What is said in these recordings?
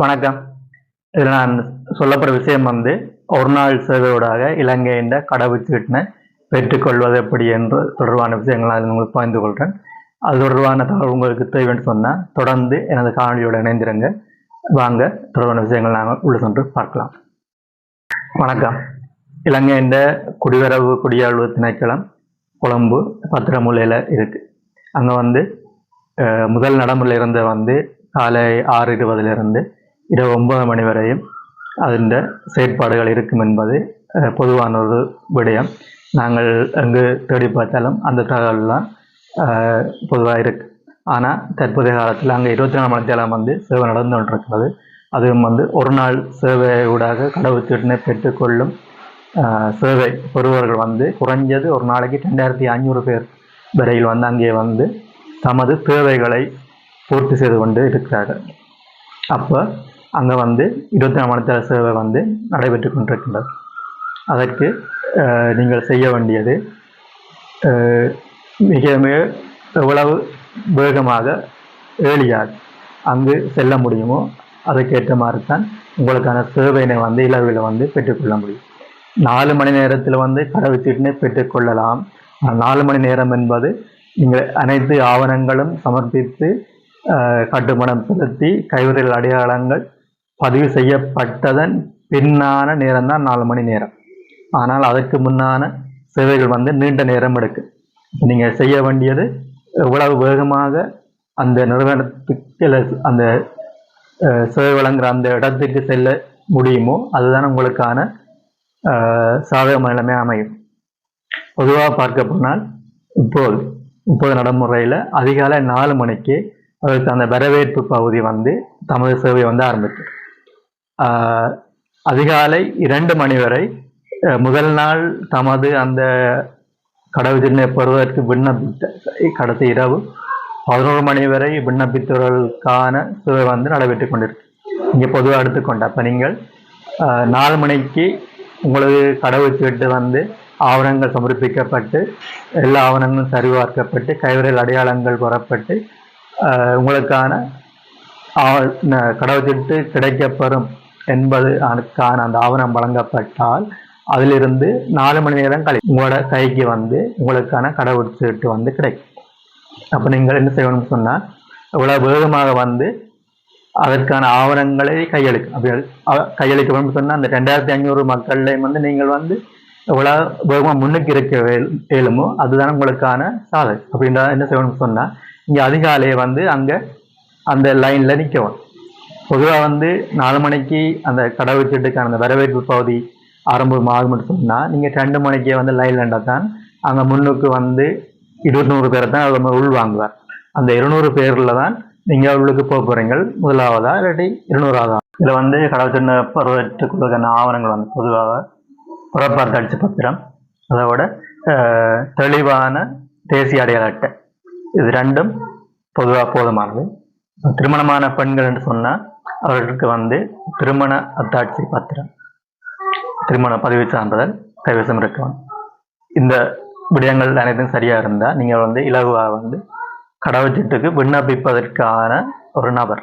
வணக்கம். இதில் நான் சொல்லப்படுற விஷயம் வந்து ஒரு நாள் சேவையோடாக இலங்கையின் கடவுச்சீட்டினை பெற்றுக்கொள்வது எப்படி என்று தொடர்பான விஷயங்கள் நான் உங்களுக்கு பகிர்ந்து கொள்கிறேன். அது தொடர்பான தகவல் உங்களுக்கு தேவைன்னு சொன்னால் தொடர்ந்து எனது காணொலியோடு இணைந்திருங்க. வாங்க தொடர்பான விஷயங்கள் நாங்கள் உள்ள சென்று பார்க்கலாம். வணக்கம். இலங்கையின் குடிவரவு குடியாழ்வு திணைக்களம் கொழம்பு பத்திரமுலையில் இருக்குது அங்கே வந்து முதல் நடைமுறையில் இருந்த வந்து காலை ஆறு இருபதிலிருந்து இரவு ஒன்பது மணி வரையும் அதில் செயற்பாடுகள் இருக்கும் என்பது பொதுவான ஒரு விடயம். நாங்கள் அங்கு தேடி பார்த்தாலும் அந்த தகவல்லாம் பொதுவாக இருக்கு. ஆனால் தற்போதைய காலத்தில் அங்கே இருபத்தி நாலு மணி நேரம் வந்து சேவை நடந்து கொண்டிருக்கிறது. அதுவும் வந்து ஒரு நாள் சேவை ஊடாக கடவுச்சீட்டினை பெற்றுக்கொள்ளும் சேவை பெறுபவர்கள் வந்து குறைஞ்சது ஒரு நாளைக்கு ரெண்டாயிரத்தி ஐநூறு பேர் வரையில் வந்து அங்கே வந்து தமது தேவைகளை பூர்த்தி செய்து கொண்டு இருக்கிறார்கள். அப்போ அங்கே வந்து இருபத்தி நாலு மணி நேர சேவை வந்து நடைபெற்று கொண்டிருக்கின்றது. அதற்கு நீங்கள் செய்ய வேண்டியது மிக மிக எவ்வளவு வேகமாக ஏழியாக அங்கு செல்ல முடியுமோ அதுக்கேற்ற மாதிரி தான் உங்களுக்கான சேவையினை வந்து இலவில் வந்து பெற்றுக்கொள்ள முடியும். நாலு மணி நேரத்தில் வந்து கடவுச்சீட்டினை பெற்றுக்கொள்ளலாம். நாலு மணி நேரம் என்பது நீங்கள் அனைத்து ஆவணங்களும் சமர்ப்பித்து கட்டுமானம் செலுத்தி கைவிரல் அடையாளங்கள் பதிவு செய்யப்பட்டதன் பின்னான நேரம் தான் நாலு மணி நேரம். ஆனால் அதற்கு முன்னான சேவைகள் வந்து நீண்ட நேரம் எடுக்கும் நீங்கள் செய்ய வேண்டியது எவ்வளவு வேகமாக அந்த நிறுவனத்துக்கு இல்லை அந்த சேவை வழங்குகிற அந்த இடத்துக்கு செல்ல முடியுமோ அதுதான் உங்களுக்கான சாதகமான நிலைமை அமையும். பொதுவாக பார்க்க போனால் இப்போது இப்போது நடைமுறையில் அதிகாலை நாலு மணிக்கு அதற்கு அந்த வரவேற்பு பகுதி வந்து தமது சேவை வந்து ஆரம்பித்து அதிகாலை இரண்டு மணி வரை முதல் நாள் தமது அந்த கடவுச்சினை பெறுவதற்கு விண்ணப்பித்த கடத்த இரவு பதினோரு மணி வரை விண்ணப்பித்தவர்களுக்கான சுவை வந்து நடைபெற்று கொண்டிருக்கு. இங்கே பொதுவாக எடுத்துக்கொண்ட அப்போ நீங்கள் நாலு மணிக்கு உங்களுக்கு கடவுச்சீட்டு வந்து ஆவணங்கள் சமர்ப்பிக்கப்பட்டு எல்லா ஆவணங்களும் சரிபார்க்கப்பட்டு கைவிரல் அடையாளங்கள் பெறப்பட்டு உங்களுக்கான கடவுள் திட்டு கடவுச்சீட்டு கிடைக்கப்பெறும் என்பது அதுக்கான அந்த ஆவணம் வழங்கப்பட்டால் அதிலிருந்து நாலு மணி நேரம் கழி உங்களோட கைக்கு வந்து உங்களுக்கான கடவுச்சீட்டு வந்து கிடைக்கும். அப்போ நீங்கள் என்ன செய்யணும்னு சொன்னால் இவ்வளோ வேகமாக வந்து அதற்கான ஆவணங்களை கையளிக்கும். அப்படி அ- கையளிக்க சொன்னால் அந்த ரெண்டாயிரத்தி ஐநூறு மக்கள்லையும் வந்து நீங்கள் வந்து எவ்வளோ வேகமாக முன்னுக்கு இருக்க இயலுமோ அதுதான் உங்களுக்கான சாதனை. அப்படின்றத என்ன செய்யணும்னு சொன்னால் இங்கே அதிகாலையை வந்து அங்கே அந்த லைனில் நிற்கவும் பொதுவாக வந்து நாலு மணிக்கு அந்த கடவுள் செட்டுக்கான அந்த வரவேற்பு பகுதி ஆரம்பம் ஆகும் சொன்னால் நீங்கள் ரெண்டு மணிக்கே வந்து லைன் இருந்தால் தான் அங்கே முன்னுக்கு வந்து இருநூறு பேரை தான் அவர் உள் வாங்குவார். அந்த இருநூறு பேரில் தான் நீங்கள் உள்ளுக்கு போக போகிறீங்க முதலாவதா இல்லாட்டி இருநூறாவதா? இதில் வந்து கடவுள் கடவுச்சீட்டு பருவத்துக்குள்ளான ஆவணங்கள் வந்து பொதுவாக புறப்பார்த்த அடித்த பத்திரம் அதோட தெளிவான தேசிய அடையாள அட்டை. இது ரெண்டும் பொதுவாக போதுமானது. திருமணமான பெண்கள் என்று சொன்னால் அவர்களுக்கு வந்து திருமண அத்தாட்சி பத்திரம். திருமண பதிவு சான்றிதழ் கைவசம் இருக்கும் இந்த விடயங்கள் அனைத்தும் சரியாக இருந்தால் நீங்கள் வந்து இலகுவாக வந்து கடவுச்சீட்டுக்கு விண்ணப்பிப்பதற்கான ஒரு நபர்.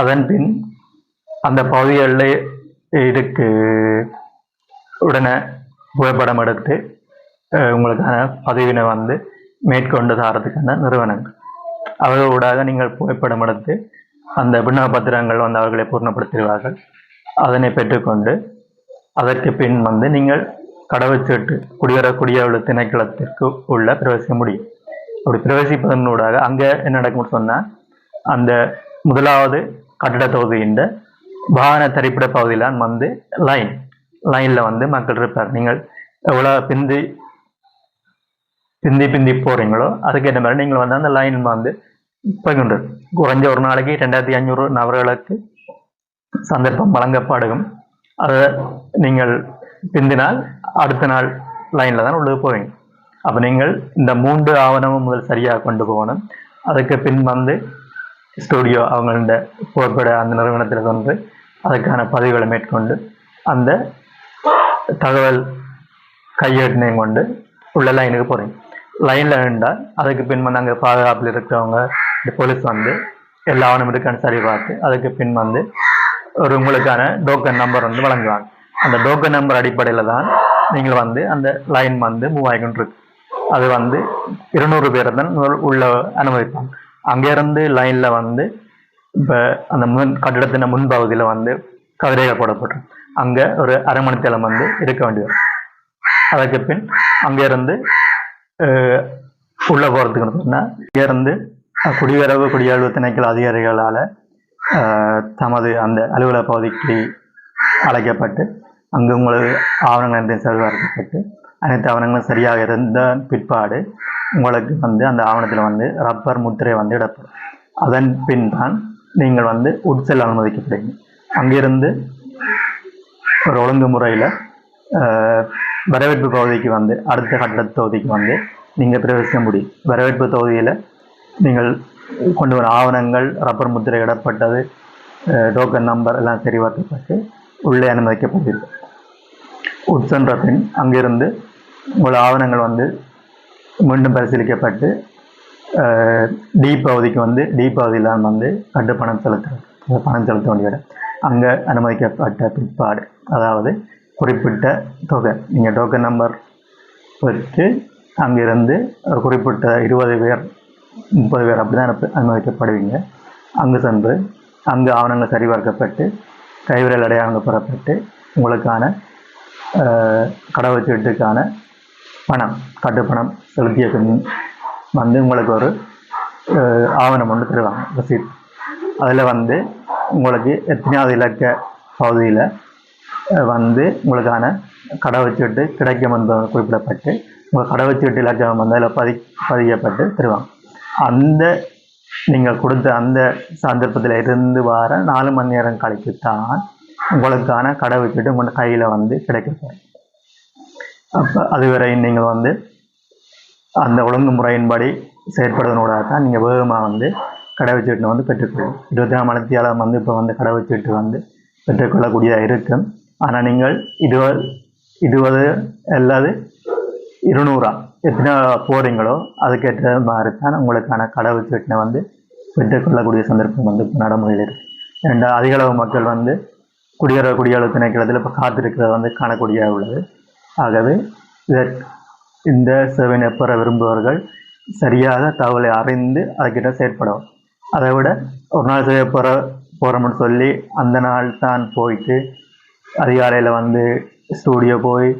அதன் பின் அந்த பகுதிகளில் இதுக்கு உடனே புகைப்படம் எடுத்து உங்களுக்கான பதிவினை வந்து மேற்கொண்டு தாரதுக்கான நிறுவனங்கள். அவர்களூடாக நீங்கள் புகைப்படம் எடுத்து அந்த விண்ணப்பத்திரங்கள் வந்து அவர்களை பூர்ணப்படுத்துகிறார்கள் அதனை பெற்றுக்கொண்டு அதற்கு பின் வந்து நீங்கள் கடவுச்சீட்டு குடியேறக்கூடிய உள்ள திணைக்களத்திற்கு உள்ள பிரவேசிக்க முடியும். அப்படி பிரவேசிப்பதனூடாக அங்கே என்ன நடக்கும்னு சொன்னால் அந்த முதலாவது கட்டிட தொகுதியின் வாகன தரிப்பிட பகுதியிலான் வந்து லைன் லைனில் வந்து மக்கள் இருப்பார். நீங்கள் எவ்வளோ பிந்தி பிந்தி பிந்தி போகிறீங்களோ அதுக்கேற்ற மாதிரி நீங்கள் வந்து அந்த லைன் வந்து போய்கொண்டு குறைஞ்ச ஒரு நாளைக்கு ரெண்டாயிரத்தி ஐநூறு நபர்களுக்கு சந்தர்ப்பம் வழங்கப்படும் அதை நீங்கள் பிந்தினால் அடுத்த நாள் லைனில் தான் உள்ளே போவீங்க அப்போ நீங்கள் இந்த மூன்று ஆவணமும் முதல் சரியாக கொண்டு போகணும் அதுக்கு பின் வந்து ஸ்டூடியோ அவங்களோட புறப்பட அந்த நிறுவனத்தில் வந்து அதுக்கான பதிவுகளை மேற்கொண்டு அந்த தகவல் கையெழுத்தினையும் கொண்டு உள்ள லைனுக்கு போகிறீங்க லைனில் நின்றால் அதுக்கு பின் வந்து அங்கே பாதுகாப்பில் இருக்கிறவங்க போலீஸ் வந்து எல்லா ஆவணம் இருக்கான்னு சரி பார்த்து அதுக்கு பின் வந்து ஒரு உங்களுக்கான டோக்கன் நம்பர் வந்து வழங்குவாங்க. அந்த டோக்கன் நம்பர் அடிப்படையில் தான் நீங்கள் வந்து அந்த லைன் வந்து மூவ் ஆகிக்கொண்டிருக்கு. அது வந்து இருநூறு பேரை தான் உள்ள- அனுமதிப்பாங்க. அங்கேருந்து லைனில் வந்து இப்போ அந்த முன் கட்டிடத்தின் முன்பகுதியில் வந்து கதிரைகள் போடப்பட்டிருக்கும் அங்கே ஒரு அரை மணி நேரம் வந்து இருக்க வேண்டியது அதற்கு பின் அங்கேருந்து உள்ளே போகிறதுக்கு சொன்னால் இங்கேருந்து குடியுறவு குடியாழ்வு திணைக்கள அதிகாரிகளால் தமது அந்த அலுவலக பகுதிக்கு அழைக்கப்பட்டு அங்கு உங்களது ஆவணங்கள் அனைத்தையும் சரிபார்க்கப்பட்டு அனைத்து ஆவணங்களும் சரியாக இருந்த பிற்பாடு உங்களுக்கு வந்து அந்த ஆவணத்தில் வந்து ரப்பர் முத்திரை வந்து இடப்படும். அதன் பின் தான் நீங்கள் வந்து உட்செல் அனுமதிக்கப்படுங்க அங்கிருந்து ஒரு ஒழுங்கு முறையில் வரவேற்பு பகுதிக்கு வந்து அடுத்த கட்டட தொகுதிக்கு வந்து நீங்கள் பிரவேசிக்க முடியும். வரவேற்பு தொகுதியில் நீங்கள் கொண்டு வர ஆவணங்கள் ரப்பர் முத்திரை இடப்பட்டது டோக்கன் நம்பர் எல்லாம் சரிபார்க்கப்பட்டு உள்ளே அனுமதிக்கப்படுகிறது உட்சென்ற பின் அங்கிருந்து உங்கள் ஆவணங்கள் வந்து மீண்டும் பரிசீலிக்கப்பட்டு டி பகுதிக்கு வந்து டி பகுதியில் தான் வந்து கட்டு பணம் செலுத்துறது. பணம் செலுத்த வேண்டிய இடம். அங்கே அனுமதிக்கப்பட்ட பிற்பாடு அதாவது குறிப்பிட்ட தொகை. நீங்கள் டோக்கன் நம்பர் பெற்று அங்கிருந்து குறிப்பிட்ட இருபது பேர் முப்பது பேர் அப்படி தான் அனுமதிக்கப்படுவீங்க. அங்கு சென்று அங்கு ஆவணங்கள் சரிபார்க்கப்பட்டு கைவிரல் அடையாளங்கள் பெறப்பட்டு உங்களுக்கான கடவுச்சீட்டுக்கான பணம் கட்டுப்பணம் செலுத்திய பின் வந்து உங்களுக்கு ஒரு ஆவணம் ஒன்று தருவாங்க ரசீத். அதில் வந்து உங்களுக்கு எத்தனையாவது இலக்க பகுதியில் வந்து உங்களுக்கான கடவுச்சீட்டு கிடைக்கும் என்பது குறிப்பிடப்பட்டு உங்கள் கடவுச்சீட்டு இலக்கம் வந்து அதில் பதி பதியப்பட்டு தருவாங்க. அந்த நீங்கள் கொடுத்த அந்த சந்தர்ப்பத்தில் இருந்து வர நாலு மணி நேரம் கழித்து தான் உங்களுக்கான கடவுச்சீட்டு உங்களுக்கு கையில் வந்து கிடைக்கும் அப்போ அதுவரை நீங்கள் வந்து அந்த ஒழுங்குமுறையின்படி செயற்படுவதனோட தான் நீங்கள் வேகமாக வந்து கடவுச்சீட்டை வந்து பெற்றுக்கொள்ளும் இருபத்தி நாலு மணித்தியாலம் வந்து இப்போ வந்து கடவுச்சீட்டு வந்து பெற்றுக்கொள்ளக்கூடியதாக இருக்கும். ஆனால் நீங்கள் இருபது இருபது அல்லது இருநூறா எத்தனை போகிறீங்களோ அதுக்கேற்ற மாதிரி தான் உங்களுக்கான கடவுள் சீட்டினை வந்து பெற்றுக்கொள்ளக்கூடிய சந்தர்ப்பம் வந்து இப்போ நடைமுறையில் இருக்குது ரெண்டு அதிகளவு மக்கள் வந்து குடியேற குடியரவு திணைக்களத்தில் இப்போ காத்திருக்கிறத வந்து காணக்கூடிய உள்ளது. ஆகவே இதற்கு இந்த சேவையினை பெற விரும்புபவர்கள் சரியாக தகவலை அறிந்து அதுக்கிட்ட செயற்படும் அதை விட ஒரு நாள் சேவை பெற போகிறோம்னு சொல்லி அந்த நாள் தான் போயிட்டு அதிகாலையில் வந்து ஸ்டூடியோ போய்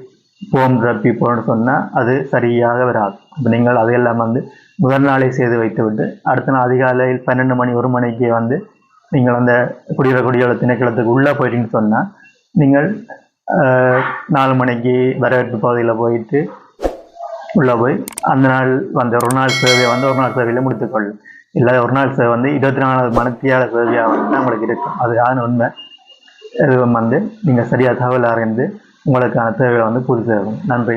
ஓம் ரப்பி போகணும்னு சொன்னால் அது சரியாக வராது. அப்போ நீங்கள் அதையெல்லாம் வந்து முதல் நாளே செய்து வைத்து விட்டு அடுத்த நாள் அதிகாலையில் பன்னெண்டு மணி ஒரு மணிக்கு வந்து நீங்கள் அந்த குடியிற குடியோட திணைக்களத்துக்கு உள்ளே போயிட்டீங்கன்னு சொன்னால் நீங்கள் நாலு மணிக்கு வரவேற்பு பகுதியில் போயிட்டு உள்ளே போய் அந்த நாள் வந்த ஒரு நாள் சேவையை வந்து ஒரு நாள் சேவையில் முடித்துக்கொள்ளும் இல்லை ஒரு நாள் சேவை வந்து இருபத்தி நாலாவது மணித்தியால சேவையாக வந்து நம்மளுக்கு உங்களுக்கு இருக்கும். அது உண்மை எதுவும் வந்து நீங்கள் சரியாக தகவல் அறிந்து உங்களுக்கான தேவைகளை வந்து பூர்த்தி செய்யும் நன்றி.